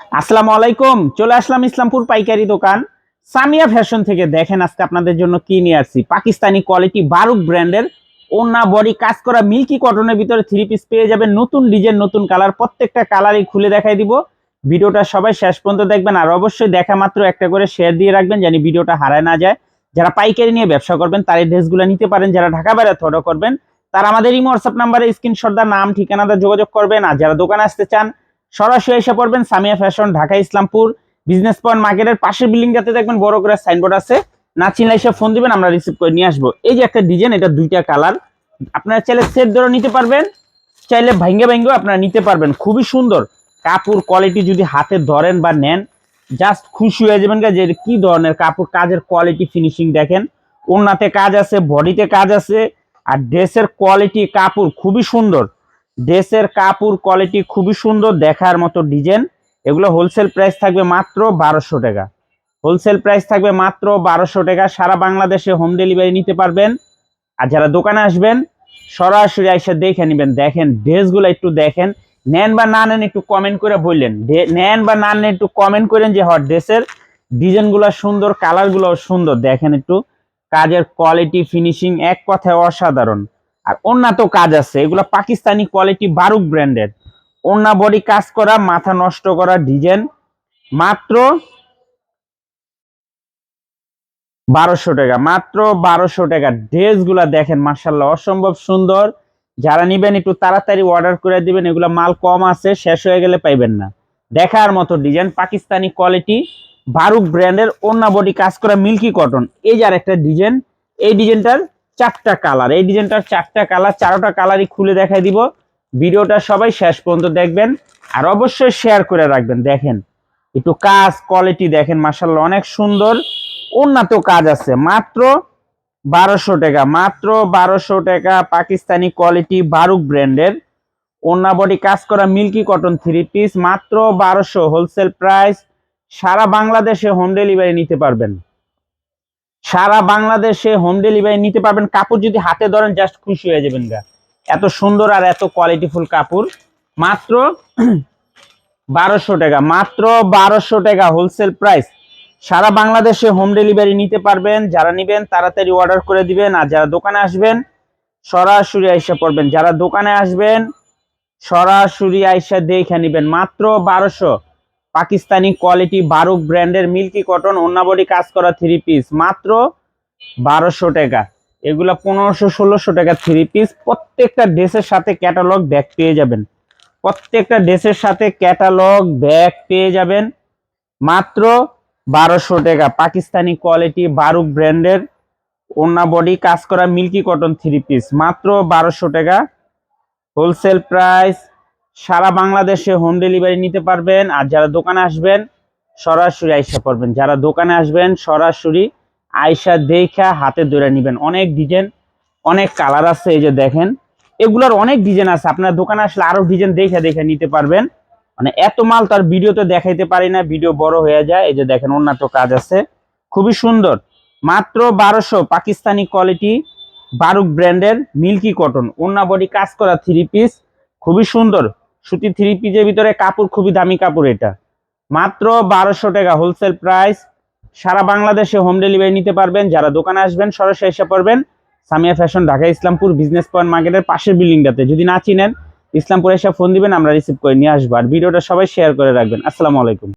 আসসালামু আলাইকুম, চলে আসলাম ইসলামপুর পাইকারি দোকান। সামিয়া ফ্যাশন থেকে দেখেন আজকে আপনাদের জন্য কি নিয়ে আসছি। পাকিস্তানি কোয়ালিটি বারুক ব্র্যান্ডের ওনা বডি কাজ করা মিল্কি কটনের ভিতরে থ্রি পিস পেয়ে যাবেন নতুন ডিজাইন নতুন কালার প্রত্যেকটা কালারই খুলে দেখাই দিব। ভিডিওটা সবাই শেষ পর্যন্ত দেখবেন আর অবশ্যই দেখা মাত্র একটা করে শেয়ার দিয়ে রাখবেন জানি ভিডিওটা হারায় না যায়। যারা পাইকারি নিয়ে ব্যবসা করবেন, তার এই ড্রেসগুলো নিতে পারেন। যারা ঢাকা বাইরে অর্ডার করবেন, তারা আমাদের এই হোয়াটসঅ্যাপ নাম্বারে স্ক্রিনশটদার নাম ঠিকানাটা যোগাযোগ করবেন। আর যারা দোকানে আসতে চান সরাসরি এসে পড়বেন Samia fashion, Dhaka Islampur, business point মার্কেটের পাশের বিল্ডিংটাতে দেখবেন বড় করে সাইনবোর্ড আছে। না চিনলে এসে ফোন দিবেন, আমরা রিসিভ করে নিয়ে আসব। এই যে একটা ডিজাইন এটা দুইটা কালার আপনারা চাইলে সেট ধরে নিতে পারবেন, চাইলে ভাঙ্গে ভাঙ্গেও আপনারা নিতে পারবেন। খুবই সুন্দর। কাপড় কোয়ালিটি যদি হাতে ধরেন বা নেন জাস্ট খুশি হয়ে যাবেন যে কি ধরনের কাপড়, কাজের কোয়ালিটি ফিনিশিং দেখেন। ওনাতে কাজ আছে বডিতে কাজ আছে, আর ড্রেসের কোয়ালিটি কাপড় খুবই সুন্দর। ড্রেসের কাপড় কোয়ালিটি খুবই সুন্দর, দেখার মতো ডিজাইন এগুলো হোলসেল প্রাইস থাকবে মাত্র বারোশো টাকা। হোলসেল প্রাইস থাকবে মাত্র বারোশো টাকা। সারা বাংলাদেশে হোম ডেলিভারি নিতে পারবেন। আর যারা দোকানে আসবেন, সরাসরি এসে দেখে নেবেন। দেখেন, ড্রেসগুলো একটু দেখেন। নেন বা না নেন একটু কমেন্ট করে বললেন। নেন বা না নেন একটু কমেন্ট করেন যে হট ড্রেসের ডিজাইনগুলো সুন্দর কালারগুলো সুন্দর। দেখেন একটু, কাজের কোয়ালিটি ফিনিশিং এক কথায় অসাধারণ। আর অন্য তো কাজ আছে, এগুলো পাকিস্তানি কোয়ালিটি বারুক ব্র্যান্ডের অন্য বডি কাজ করা, মাথা নষ্ট করা ডিজাইন মাত্র বারোশো টাকা, মাত্র বারোশো টাকা। ড্রেসগুলা দেখেন মার্শাল্লাহ অসম্ভব সুন্দর। যারা নিবেন, একটু তাড়াতাড়ি অর্ডার করে দিবেন, এগুলো মাল কম আছে, শেষ হয়ে গেলে পাইবেন না। দেখার মতো ডিজাইন পাকিস্তানি কোয়ালিটি বারুক ব্র্যান্ডের অন্য বডি কাজ করা মিল্কি কটন এই যার একটা ডিজাইন এই ডিজাইনটার চারটা কালার এই ডিজাইনটার চারটা কালার চারোটা কালারই খুলে দেখাই দিব। ভিডিওটা সবাই শেষ পর্যন্ত দেখবেন আর অবশ্যই শেয়ার করে রাখবেন। দেখেন, একটু কাজ কোয়ালিটি দেখেন মাসাল্লাহ অনেক সুন্দর। উন্নত কাজ আছে, মাত্র বারোশো টাকা, মাত্র বারোশো টাকা পাকিস্তানি কোয়ালিটি বারুক ব্র্যান্ডের ওন্না বডি কাজ করা মিল্কি কটন থ্রি পিস মাত্র বারোশো হোলসেল প্রাইস সারা বাংলাদেশে হোম ডেলিভারি নিতে পারবেন। সারা বাংলাদেশে হোম ডেলিভারি নিতে পারবেন। কাপড় যদি হাতে ধরেন জাস্ট খুশি হয়ে যাবেন গা। এত সুন্দর আর এত কোয়ালিটিফুল কাপড়। মাত্র বারোশো টাকা, মাত্র বারোশো টাকা হোলসেল প্রাইস সারা বাংলাদেশে হোম ডেলিভারি নিতে পারবেন। যারা নিবেন, তাড়াতাড়ি অর্ডার করে দিবেন। আর যারা দোকানে আসবেন, সরাসরি আইসা পড়বেন। যারা দোকানে আসবেন, সরাসরি আইসা দেখে নিবেন। মাত্র বারোশো। পাকিস্তানি কোয়ালিটি বারুক ব্র্যান্ডের মিল্কি কটন অন্যাবডি কাজ করা থ্রি পিস মাত্র বারোশো টাকা। এগুলো পনেরোশো, ষোলোশো টাকা থ্রি পিস প্রত্যেকটা ড্রেসের সাথে ক্যাটালগ ব্যাগ পেয়ে যাবেন। প্রত্যেকটা ড্রেসের সাথে ক্যাটালগ ব্যাগ পেয়ে যাবেন। মাত্র বারোশো টাকা। পাকিস্তানি কোয়ালিটি বারুক ব্র্যান্ডের ওনা বডি কাজ করা মিল্কি কটন থ্রি পিস মাত্র বারোশো টাকা। হোলসেল প্রাইস সারা বাংলাদেশে হোম ডেলিভারি নিতে পারবেন। আর যারা দোকানে আসবেন, সরাসরি আইসা পড়বেন। যারা দোকানে আসবেন, সরাসরি আইসা দেখা হাতে ধরে নেবেন। অনেক ডিজাইন অনেক কালার আছে, এই যে দেখেন। এগুলোর অনেক ডিজাইন আছে। আপনার দোকানে আসলে আরও ডিজাইন দেখে দেখে নিতে পারবেন। মানে এত মাল তার ভিডিওতে দেখাইতে পারি না ভিডিও বড় হয়ে যায়। এই যে দেখেন অন্য কাজ আছে। খুবই সুন্দর। মাত্র বারোশো পাকিস্তানি কোয়ালিটি বারুক ব্র্যান্ডের মিল্কি কটন ওন্না বডি কাজ করা থ্রি পিস খুবই সুন্দর। সুতি থ্রি পিসের ভিতরে কাপড়, খুবই দামি কাপড় এটা। মাত্র বারোশো টাকা হোলসেল প্রাইস সারা বাংলাদেশে হোম ডেলিভারি নিতে পারবেন। যারা দোকানে আসবেন, সরাসরি এসে পড়বেন। Samia fashion Dhaka Islampur business point মার্কেটের পাশের বিল্ডিংটাতে যদি না চিনেন, ইসলামপুরে এসে ফোন দিবেন, আমরা রিসিভ করে নিয়ে আসব। আর ভিডিওটা সবাই শেয়ার করে রাখবেন। আসসালামু আলাইকুম।